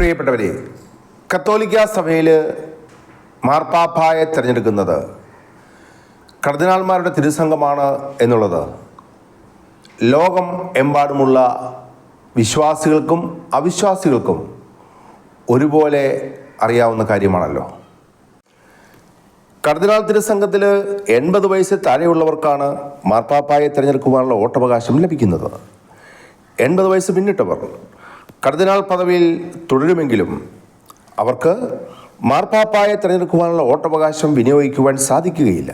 പ്രിയപ്പെട്ടവരെ കത്തോലിക്ക സഭയിൽ മാർപ്പാപ്പായെ തിരഞ്ഞെടുക്കുന്നത് കർദിനാൾമാരുടെ തിരുസംഘമാണ് എന്നുള്ളത്. ലോകം എമ്പാടുമുള്ള വിശ്വാസികൾക്കും അവിശ്വാസികൾക്കും ഒരുപോലെ അറിയാവുന്ന കാര്യമാണല്ലോ. കർദിനാൾ തിരുസംഘത്തിൽ എൺപത് വയസ്സ് താഴെയുള്ളവർക്കാണ് മാർപ്പാപ്പായെ തിരഞ്ഞെടുക്കുവാനുള്ള വോട്ടവകാശം ലഭിക്കുന്നത്. എൺപത് വയസ്സ് പിന്നിട്ടവർ. കർദിനാൾ പദവിയിൽ തുടരുമെങ്കിലും അവർക്ക് മാർപ്പാപ്പായെ തിരഞ്ഞെടുക്കുവാനുള്ള വോട്ടവകാശം വിനിയോഗിക്കുവാൻ സാധിക്കുകയില്ല.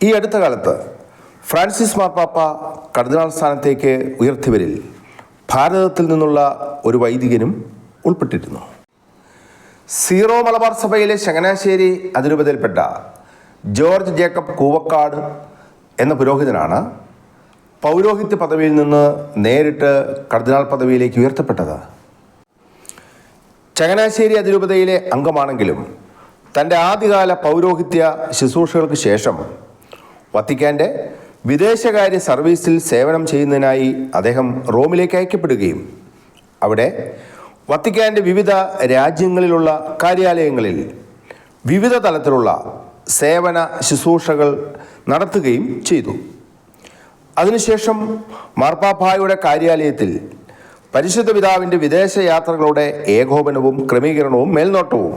ഈ അടുത്ത കാലത്ത് ഫ്രാൻസിസ് മാർപ്പാപ്പ കർദിനാൾ സ്ഥാനത്തേക്ക് ഉയർത്തിയവരിൽ ഭാരതത്തിൽ നിന്നുള്ള ഒരു വൈദികനും ഉൾപ്പെട്ടിരുന്നു. സീറോ മലബാർ സഭയിലെ ചങ്ങനാശ്ശേരി അതിരൂപതയിൽപ്പെട്ട ജോർജ് ജേക്കബ് കൂവക്കാട് എന്ന പുരോഹിതനാണ് പൗരോഹിത്യ പദവിയിൽ നിന്ന് നേരിട്ട് കർദിനാൾ പദവിയിലേക്ക് ഉയർത്തപ്പെട്ടത്. ചങ്ങനാശ്ശേരി അതിരൂപതയിലെ അംഗമാണെങ്കിലും തന്റെ ആദ്യകാല പൗരോഹിത്യ ശുശ്രൂഷകൾക്ക് ശേഷം വത്തിക്കാന്റെ വിദേശകാര്യ സർവീസിൽ സേവനം ചെയ്യുന്നതിനായി അദ്ദേഹം റോമിലേക്ക് അയക്കപ്പെടുകയും അവിടെ വത്തിക്കാന്റെ വിവിധ രാജ്യങ്ങളിലുള്ള കാര്യാലയങ്ങളിൽ വിവിധ തലത്തിലുള്ള സേവന ശുശ്രൂഷകൾ നടത്തുകയും ചെയ്തു. അതിനുശേഷം മാർപ്പാപ്പായുടെ കാര്യാലയത്തിൽ പരിശുദ്ധ പിതാവിന്റെ വിദേശയാത്രകളുടെ ഏകോപനവും ക്രമീകരണവും മേൽനോട്ടവും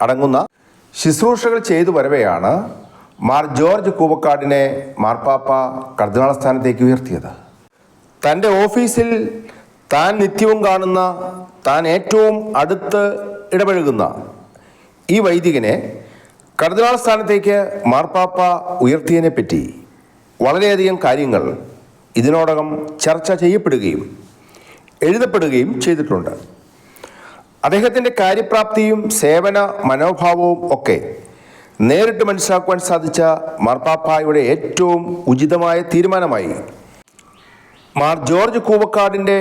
അടങ്ങുന്ന ശുശ്രൂഷകൾ ചെയ്തു വരവെയാണ് മാർ ജോർജ് കൂവക്കാടിനെ മാർപ്പാപ്പ കർദിനാൾ സ്ഥാനത്തേക്ക് ഉയർത്തിയത്. തന്റെ ഓഫീസിൽ താൻ നിത്യവും കാണുന്ന താൻ ഏറ്റവും അടുത്ത് ഇടപഴകുന്ന ഈ വൈദികനെ കർദിനാൾ സ്ഥാനത്തേക്ക് മാർപ്പാപ്പ ഉയർത്തിയതിനെ പറ്റി വളരെയധികം കാര്യങ്ങൾ ഇതിനോടകം ചർച്ച ചെയ്യപ്പെടുകയും എഴുതപ്പെടുകയും ചെയ്തിട്ടുണ്ട്. അദ്ദേഹത്തിന്റെ കാര്യപ്രാപ്തിയും സേവന മനോഭാവവും ഒക്കെ നേരിട്ട് മനസ്സിലാക്കുവാൻ സാധിച്ച മാർപ്പാപ്പായുടെ ഏറ്റവും ഉചിതമായ തീരുമാനമായി. മാർ ജോർജ് കൂവക്കാടിന്റെ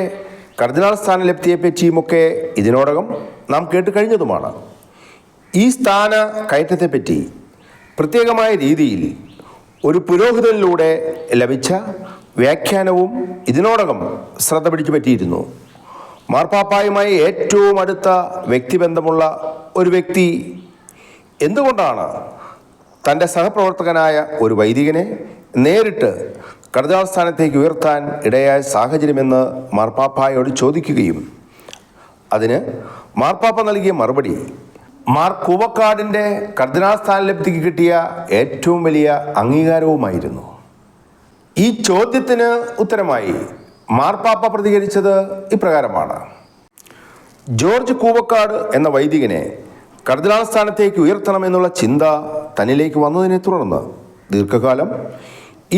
കർദിനാൾ സ്ഥാനം ലബ്ധിയെപ്പറ്റിയുമൊക്കെ ഇതിനോടകം നാം കേട്ട് കഴിഞ്ഞതുമാണ്. ഈ സ്ഥാന കയറ്റത്തെപ്പറ്റി പ്രത്യേകമായ രീതിയിൽ ഒരു പുരോഹിതനിലൂടെ ലഭിച്ച വ്യാഖ്യാനവും ഇതിനോടകം ശ്രദ്ധ പിടിച്ചു പറ്റിയിരുന്നു. മാർപ്പാപ്പായുമായി ഏറ്റവും അടുത്ത വ്യക്തിബന്ധമുള്ള ഒരു വ്യക്തി എന്തുകൊണ്ടാണ് തന്റെ സഹപ്രവർത്തകനായ ഒരു വൈദികനെ നേരിട്ട് സ്ഥാനത്തേക്ക് ഉയർത്താൻ ഇടയായ സാഹചര്യമെന്ന് മാർപ്പാപ്പായോട് ചോദിക്കുകയും അതിന് മാർപ്പാപ്പ നൽകിയ മറുപടി മാർ കൂവക്കാടിന്റെ കർദിനാൾ സ്ഥാനലബ്ധിക്ക് കിട്ടിയ ഏറ്റവും വലിയ അംഗീകാരവുമായിരുന്നു. ഈ ചോദ്യത്തിന് ഉത്തരമായി മാർപ്പാപ്പ പ്രതികരിച്ചത് ഇപ്രകാരമാണ്. ജോർജ് കൂവക്കാട് എന്ന വൈദികനെ കർദിനാൾ സ്ഥാനത്തേക്ക് ഉയർത്തണമെന്നുള്ള ചിന്ത തന്നിലേക്ക് വന്നതിനെ തുടർന്ന് ദീർഘകാലം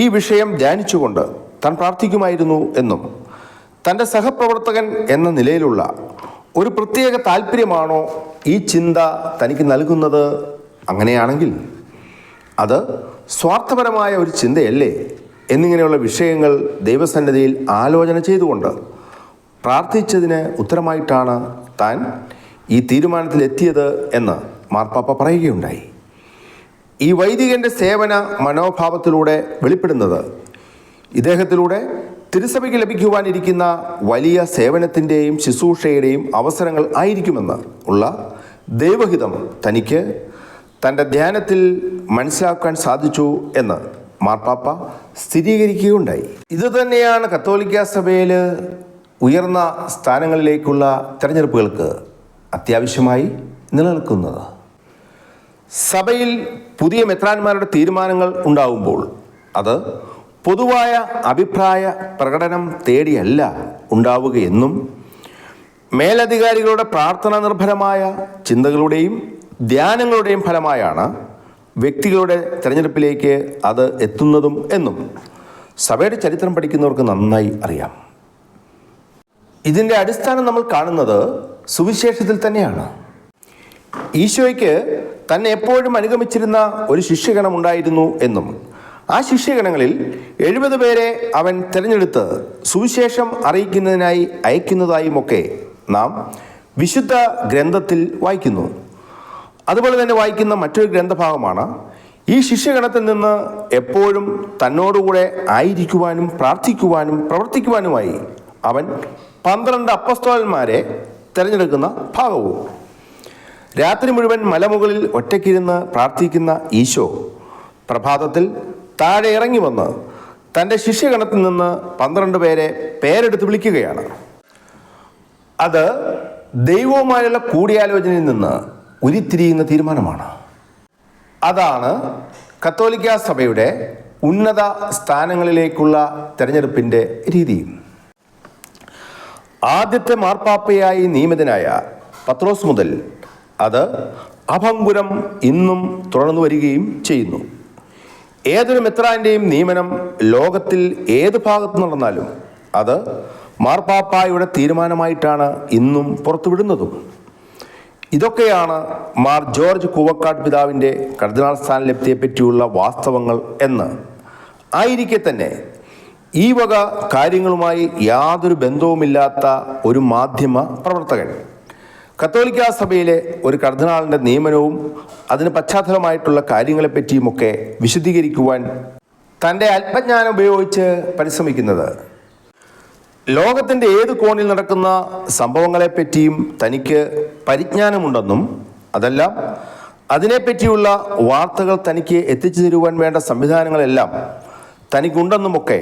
ഈ വിഷയം ധ്യാനിച്ചുകൊണ്ട് താൻ പ്രാർത്ഥിക്കുമായിരുന്നു എന്നും തന്റെ സഹപ്രവർത്തകൻ എന്ന നിലയിലുള്ള ഒരു പ്രത്യേക താല്പര്യമാണോ ഈ ചിന്ത തനിക്ക് നൽകുന്നത്? അങ്ങനെയാണെങ്കിൽ അത് സ്വാർത്ഥപരമായ ഒരു ചിന്തയല്ലേ? എന്നിങ്ങനെയുള്ള വിഷയങ്ങൾ ദൈവസന്നിധിയിൽ ആലോചന ചെയ്തുകൊണ്ട് പ്രാർത്ഥിച്ചതിന് ഉത്തരമായിട്ടാണ് താൻ ഈ തീരുമാനത്തിലെത്തിയത് എന്ന് മാർപ്പാപ്പ പറയുകയുണ്ടായി. ഈ വൈദികന്റെ സേവന മനോഭാവത്തിലൂടെ വെളിപ്പെടുന്നത് ഇദ്ദേഹത്തിലൂടെ തിരുസഭയ്ക്ക് ലഭിക്കുവാനിരിക്കുന്ന വലിയ സേവനത്തിന്റെയും ശുശ്രൂഷയുടെയും അവസരങ്ങൾ ആയിരിക്കുമെന്ന് ഉള്ള ദൈവഹിതം തനിക്ക് തന്റെ ധ്യാനത്തിൽ മനസ്സിലാക്കാൻ സാധിച്ചു എന്ന് മാർപ്പാപ്പ സ്ഥിരീകരിക്കുകയുണ്ടായി. ഇതുതന്നെയാണ് കത്തോലിക്ക സഭയിൽ ഉയർന്ന സ്ഥാനങ്ങളിലേക്കുള്ള തിരഞ്ഞെടുപ്പുകൾക്ക് അത്യാവശ്യമായി നിലനിൽക്കുന്നത്. സഭയിൽ പുതിയ മെത്രാന്മാരുടെ തീരുമാനങ്ങൾ ഉണ്ടാവുമ്പോൾ അത് പൊതുവായ അഭിപ്രായ പ്രകടനം തേടിയല്ല ഉണ്ടാവുകയെന്നും മേലധികാരികളുടെ പ്രാർത്ഥന നിർഭരമായ ചിന്തകളുടെയും ധ്യാനങ്ങളുടെയും ഫലമായാണ് വ്യക്തികളുടെ തിരഞ്ഞെടുപ്പിലേക്ക് അത് എത്തുന്നതും എന്നും സഭയുടെ ചരിത്രം പഠിക്കുന്നവർക്ക് നന്നായി അറിയാം. ഇതിന്റെ അടിസ്ഥാനം നമ്മൾ കാണുന്നത് സുവിശേഷത്തിൽ തന്നെയാണ്. ഈശോയ്ക്ക് തന്നെ എപ്പോഴും അനുഗമിച്ചിരുന്ന ഒരു ശിഷ്യഗണം ഉണ്ടായിരുന്നു എന്നും ആ ശിഷ്യഗണങ്ങളിൽ എഴുപത് പേരെ അവൻ തിരഞ്ഞെടുത്ത് സുവിശേഷം അറിയിക്കുന്നതിനായി അയക്കുന്നതായുമൊക്കെ നാം വിശുദ്ധ ഗ്രന്ഥത്തിൽ വായിക്കുന്നു. അതുപോലെ തന്നെ വായിക്കുന്ന മറ്റൊരു ഗ്രന്ഥഭാഗമാണ് ഈ ശിഷ്യഗണത്തിൽ നിന്ന് എപ്പോഴും തന്നോടുകൂടെ ആയിരിക്കുവാനും പ്രാർത്ഥിക്കുവാനും പ്രവർത്തിക്കുവാനുമായി അവൻ പന്ത്രണ്ട് അപ്പസ്തോലന്മാരെ തിരഞ്ഞെടുക്കുന്ന ഭാഗവും. രാത്രി മുഴുവൻ മലമുകളിൽ ഒറ്റയ്ക്കിരുന്ന് പ്രാർത്ഥിക്കുന്ന ഈശോ പ്രഭാതത്തിൽ താഴെ ഇറങ്ങി വന്ന് തന്റെ ശിഷ്യഗണത്തിൽ നിന്ന് പന്ത്രണ്ട് പേരെ പേരെടുത്ത് വിളിക്കുകയാണ്. അത് ദൈവവുമായുള്ള കൂടിയാലോചനയിൽ നിന്ന് ഉരുത്തിരിയുന്ന തീരുമാനമാണ്. അതാണ് കത്തോലിക്ക സഭയുടെ ഉന്നത സ്ഥാനങ്ങളിലേക്കുള്ള തെരഞ്ഞെടുപ്പിന്റെ രീതി ആദ്യത്തെ മാർപ്പാപ്പയായി നിയമിതനായ പത്രോസ് മുതൽ അത് അഭംഗുരം ഇന്നും തുടർന്നു വരികയും ചെയ്യുന്നു. ഏതൊരു മെത്രാന്റെയും നിയമനം ലോകത്തിൽ ഏത് ഭാഗത്ത് നടന്നാലും അത് മാർപ്പാപ്പായുടെ തീരുമാനമായിട്ടാണ് ഇന്നും പുറത്തുവിടുന്നതും. ഇതൊക്കെയാണ് മാർ ജോർജ് കൂവക്കാട് പിതാവിന്റെ കർദിനാൾ സ്ഥാനലബ്ധിയെ പറ്റിയുള്ള വാസ്തവങ്ങൾ എന്ന്. ആയിരിക്കെ തന്നെ ഈ വക കാര്യങ്ങളുമായി യാതൊരു ബന്ധവുമില്ലാത്ത ഒരു മാധ്യമ പ്രവർത്തകൻ. കത്തോലിക്ക സഭയിലെ ഒരു കർദിനാളിന്റെ നിയമനവും അതിന് പശ്ചാത്തലമായിട്ടുള്ള കാര്യങ്ങളെപ്പറ്റിയുമൊക്കെ വിശദീകരിക്കുവാൻ തന്റെ അല്പജ്ഞാനം ഉപയോഗിച്ച് പരിശ്രമിക്കുന്നത്. ലോകത്തിന്റെ ഏത് കോണിൽ നടക്കുന്ന സംഭവങ്ങളെപ്പറ്റിയും തനിക്ക് പരിജ്ഞാനമുണ്ടെന്നും അതെല്ലാം അതിനെപ്പറ്റിയുള്ള വാർത്തകൾ തനിക്ക് എത്തിച്ചു തരുവാൻ വേണ്ട സംവിധാനങ്ങളെല്ലാം തനിക്കുണ്ടെന്നുമൊക്കെ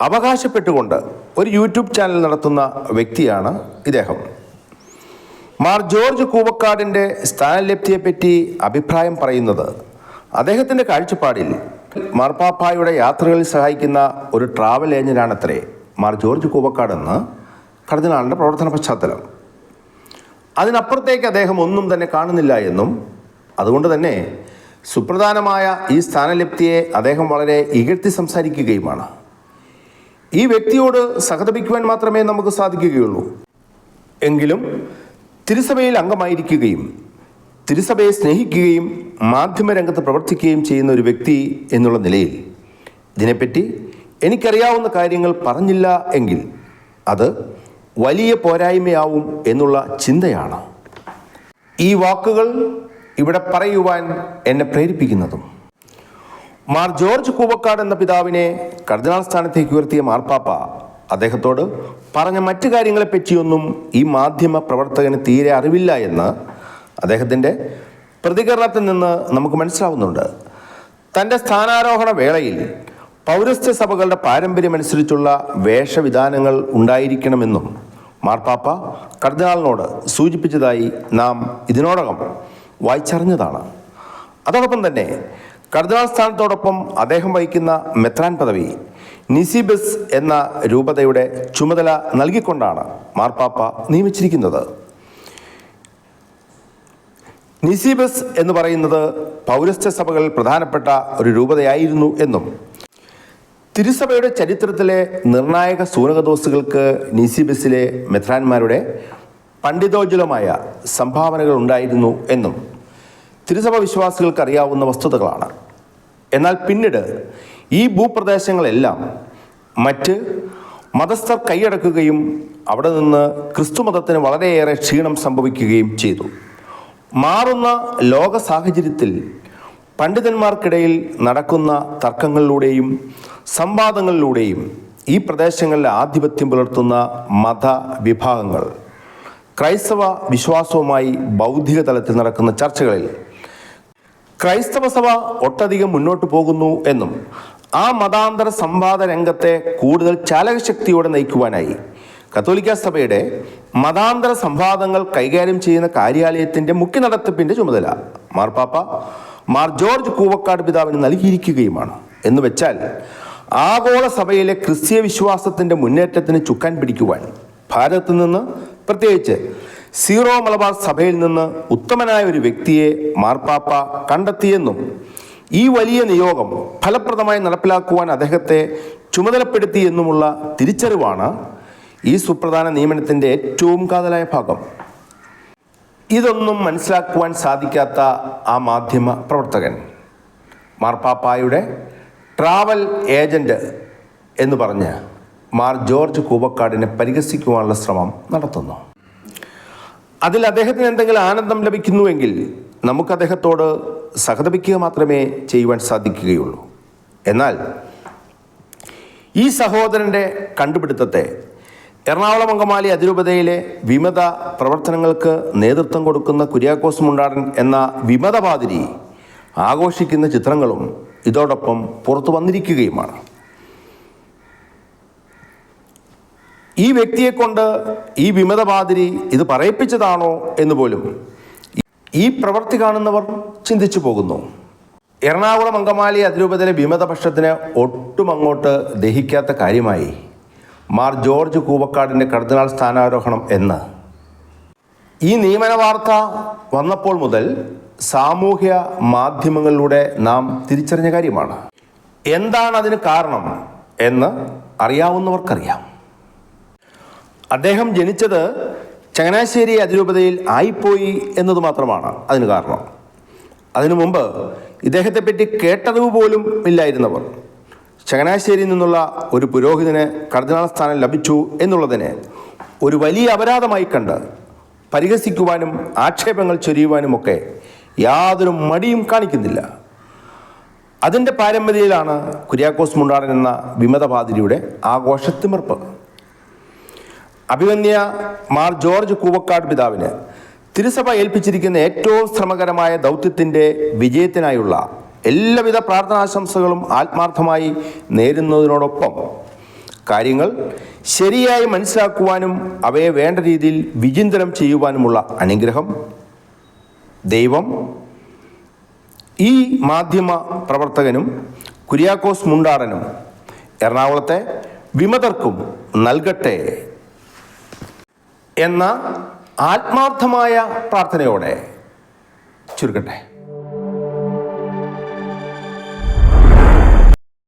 അവകാശപ്പെട്ടുകൊണ്ട് ഒരു യൂട്യൂബ് ചാനൽ നടത്തുന്ന വ്യക്തിയാണ് ഇദ്ദേഹം. മാർ ജോർജ് കൂവക്കാടിന്റെ സ്ഥാനലബ്ധിയെപ്പറ്റി അഭിപ്രായം പറയുന്നത് അദ്ദേഹത്തിന്റെ കാഴ്ചപ്പാടിൽ മാർപ്പാപ്പായുടെ യാത്രകളിൽ സഹായിക്കുന്ന ഒരു ട്രാവൽ ഏജന്റാണത്രേ മാർ ജോർജ് കൂവക്കാടെന്ന് കർദിനാളിന്റെ പ്രവർത്തന പശ്ചാത്തലം. അതിനപ്പുറത്തേക്ക് അദ്ദേഹം ഒന്നും തന്നെ കാണുന്നില്ല എന്നും അതുകൊണ്ട് തന്നെ സുപ്രധാനമായ ഈ സ്ഥാനലബ്ധിയെ അദ്ദേഹം വളരെ ഇകഴ്ത്തി സംസാരിക്കുകയുമാണ്. ഈ വ്യക്തിയോട് സഹതപിക്കുവാൻ മാത്രമേ നമുക്ക് സാധിക്കുകയുള്ളൂ. എങ്കിലും തിരുസഭയിൽ അംഗമായിരിക്കുകയും തിരുസഭയെ സ്നേഹിക്കുകയും മാധ്യമരംഗത്ത് പ്രവർത്തിക്കുകയും ചെയ്യുന്ന ഒരു വ്യക്തി എന്നുള്ള നിലയിൽ ഇതിനെപ്പറ്റി എനിക്കറിയാവുന്ന കാര്യങ്ങൾ പറഞ്ഞില്ല എങ്കിൽ അത് വലിയ പോരായ്മയാവും എന്നുള്ള ചിന്തയാണ്. ഈ വാക്കുകൾ ഇവിടെ പറയുവാൻ എന്നെ പ്രേരിപ്പിക്കുന്നതും. മാർ ജോർജ് കൂവക്കാട് എന്ന പിതാവിനെ കർദിനാൾ സ്ഥാനത്തേക്ക് ഉയർത്തിയ മാർപ്പാപ്പ അദ്ദേഹത്തോട് പറഞ്ഞ മറ്റു കാര്യങ്ങളെപ്പറ്റിയൊന്നും ഈ മാധ്യമ പ്രവർത്തകന് തീരെ അറിവില്ല എന്ന് അദ്ദേഹത്തിന്റെ പ്രതികരണത്തിൽ നിന്ന് നമുക്ക് മനസ്സിലാവുന്നുണ്ട്. തന്റെ സ്ഥാനാരോഹണ വേളയിൽ പൗരസ്ത്യ സഭകളുടെ പാരമ്പര്യമനുസരിച്ചുള്ള വേഷവിധാനങ്ങൾ ഉണ്ടായിരിക്കണമെന്നും മാർപ്പാപ്പ കർദിനാളിനോട് സൂചിപ്പിച്ചതായി നാം ഇതിനോടകം വായിച്ചറിഞ്ഞതാണ്. അതോടൊപ്പം തന്നെ കർദിനാൾ സ്ഥാനത്തോടൊപ്പം അദ്ദേഹം വഹിക്കുന്ന മെത്രാൻ പദവി നിസിബസ് എന്ന രൂപതയുടെ ചുമതല നൽകിക്കൊണ്ടാണ് മാർപ്പാപ്പ നിയമിച്ചിരിക്കുന്നത്. നിസിബസ് എന്ന് പറയുന്നത് പൗരസ്ത്യ സഭകളിൽ പ്രധാനപ്പെട്ട ഒരു രൂപതയായിരുന്നു എന്നും. തിരുസഭയുടെ ചരിത്രത്തിലെ നിർണായക സൂനകദോസുകൾക്ക് നിസിബസിലെ മെത്രാന്മാരുടെ പണ്ഡിതോജ്വലമായ സംഭാവനകൾ ഉണ്ടായിരുന്നു എന്നും. തിരുസഭ വിശ്വാസികൾക്ക് അറിയാവുന്ന വസ്തുതകളാണ്. എന്നാൽ പിന്നീട് ഈ ഭൂപ്രദേശങ്ങളെല്ലാം മറ്റ് മതസ്ഥർ കൈയടക്കുകയും അവിടെ നിന്ന് ക്രിസ്തുമതത്തിന് വളരെയേറെ ക്ഷീണം സംഭവിക്കുകയും ചെയ്തു. മാറുന്ന ലോക സാഹചര്യത്തിൽ പണ്ഡിതന്മാർക്കിടയിൽ നടക്കുന്ന തർക്കങ്ങളിലൂടെയും സംവാദങ്ങളിലൂടെയും ഈ പ്രദേശങ്ങളിലെ ആധിപത്യം പുലർത്തുന്ന മത വിഭാഗങ്ങൾ ക്രൈസ്തവ വിശ്വാസവുമായി ബൗദ്ധിക തലത്തിൽ നടക്കുന്ന ചർച്ചകളിൽ ക്രൈസ്തവ സഭ ഒട്ടധികം മുന്നോട്ട് പോകുന്നു എന്നും ആ മതാന്തര സംവാദ രംഗത്തെ കൂടുതൽ ചാലകശക്തിയോടെ നയിക്കുവാനായി കത്തോലിക്ക സഭയുടെ മതാന്തര സംവാദങ്ങൾ കൈകാര്യം ചെയ്യുന്ന കാര്യാലയത്തിന്റെ മുഖ്യ നടത്തിപ്പിന്റെ ചുമതല മാർപ്പാപ്പ മാർ ജോർജ് കൂവക്കാട് പിതാവിന് നൽകിയിരിക്കുകയുമാണ്. എന്ന് വെച്ചാൽ ആഗോള സഭയിലെ ക്രിസ്തീയ വിശ്വാസത്തിന്റെ മുന്നേറ്റത്തിന് ചുക്കാൻ പിടിക്കുവാൻ ഭാരതത്തിൽ നിന്ന് പ്രത്യേകിച്ച് സീറോ മലബാർ സഭയിൽ നിന്ന് ഉത്തമനായ ഒരു വ്യക്തിയെ മാർപ്പാപ്പ കണ്ടെത്തിയെന്നും ഈ വലിയ നിയോഗം ഫലപ്രദമായി നടപ്പിലാക്കുവാൻ അദ്ദേഹത്തെ ചുമതലപ്പെടുത്തി എന്നുമുള്ള തിരിച്ചറിവാണ് ഈ സുപ്രധാന നിയമനത്തിന്റെ ഏറ്റവും കാതലായ ഭാഗം. ഇതൊന്നും മനസ്സിലാക്കുവാൻ സാധിക്കാത്ത ആ മാധ്യമ പ്രവർത്തകൻ മാർപ്പാപ്പായുടെ ട്രാവൽ ഏജന്റ് എന്ന് പറഞ്ഞ് മാർ ജോർജ് കൂവക്കാടിനെ പരിഹസിക്കുവാനുള്ള ശ്രമം നടത്തുന്നു. അതിൽ അദ്ദേഹത്തിന് എന്തെങ്കിലും ആനന്ദം ലഭിക്കുന്നുവെങ്കിൽ നമുക്ക് അദ്ദേഹത്തോട് സഹതപിക്കുക മാത്രമേ ചെയ്യുവാൻ സാധിക്കുകയുള്ളൂ. എന്നാൽ ഈ സഹോദരന്റെ കണ്ടുപിടുത്തത്തെ എറണാകുളം അങ്കമാലി അതിരൂപതയിലെ വിമത പ്രവർത്തനങ്ങൾക്ക് നേതൃത്വം കൊടുക്കുന്ന കുര്യാക്കോസ് മുണ്ടാടൻ എന്ന വിമതപാതിരി ആഘോഷിക്കുന്ന ചിത്രങ്ങളും ഇതോടൊപ്പം പുറത്തു വന്നിരിക്കുകയുമാണ്. ഈ വ്യക്തിയെക്കൊണ്ട് ഈ വിമതപാതിരി ഇത് പറയിപ്പിച്ചതാണോ എന്ന് പോലും ഈ പ്രവൃത്തി കാണുന്നവർ ചിന്തിച്ചു പോകുന്നു. എറണാകുളം അങ്കമാലി അതിരൂപതയിലെ വിമതപക്ഷത്തിന് ഒട്ടും അങ്ങോട്ട് ദഹിക്കാത്ത കാര്യമായി മാർ ജോർജ് കൂവക്കാടിന്റെ കർദിനാൾ സ്ഥാനാരോഹണം എന്ന്. ഈ നിയമന വാർത്ത വന്നപ്പോൾ മുതൽ സാമൂഹ്യ മാധ്യമങ്ങളിലൂടെ നാം തിരിച്ചറിഞ്ഞ കാര്യമാണ്. എന്താണ് അതിന് കാരണം എന്ന് അറിയാവുന്നവർക്കറിയാം. അദ്ദേഹം ജനിച്ചത് ചങ്ങനാശ്ശേരി അതിരൂപതയിൽ ആയിപ്പോയി എന്നത് മാത്രമാണ് അതിന് കാരണം. അതിനു മുമ്പ് ഇദ്ദേഹത്തെപ്പറ്റി കേട്ടറിവ് പോലും ഇല്ലായിരുന്നവർ. ചങ്ങനാശ്ശേരിയിൽ നിന്നുള്ള ഒരു പുരോഹിതന് കർദിനാൾ സ്ഥാനം ലഭിച്ചു എന്നുള്ളതിനെ ഒരു വലിയ അപരാധമായി കണ്ട് പരിഹസിക്കുവാനും ആക്ഷേപങ്ങൾ ചൊരിയുവാനുമൊക്കെ യാതൊരു മടിയും കാണിക്കുന്നില്ല. അതിന്റെ പാരമ്പര്യയിലാണ് കുര്യാക്കോസ് മുണ്ടാടൻ എന്ന വിമതപാതിരിയുടെ ആഘോഷത്തിമിർപ്പ്. അഭിമന്യ മാർ ജോർജ് കൂവക്കാട് പിതാവിന് തിരുസഭ ഏൽപ്പിച്ചിരിക്കുന്ന ഏറ്റവും ശ്രമകരമായ ദൗത്യത്തിന്റെ വിജയത്തിനായുള്ള എല്ലാവിധ പ്രാർത്ഥനാശംസകളും ആത്മാർത്ഥമായി നേരുന്നതിനോടൊപ്പം കാര്യങ്ങൾ ശരിയായി മനസ്സിലാക്കുവാനും അവയെ വേണ്ട രീതിയിൽ വിചിന്തനം ചെയ്യുവാനുമുള്ള അനുഗ്രഹം ദൈവം ഈ മാധ്യമ പ്രവർത്തകനും കുര്യാക്കോസ് മുണ്ടാടനും എറണാകുളത്തെ വിമതർക്കും നൽകട്ടെ. എന്ന ആത്മാർത്ഥമായ പ്രാർത്ഥനയോടെ ചുരുക്കട്ടെ.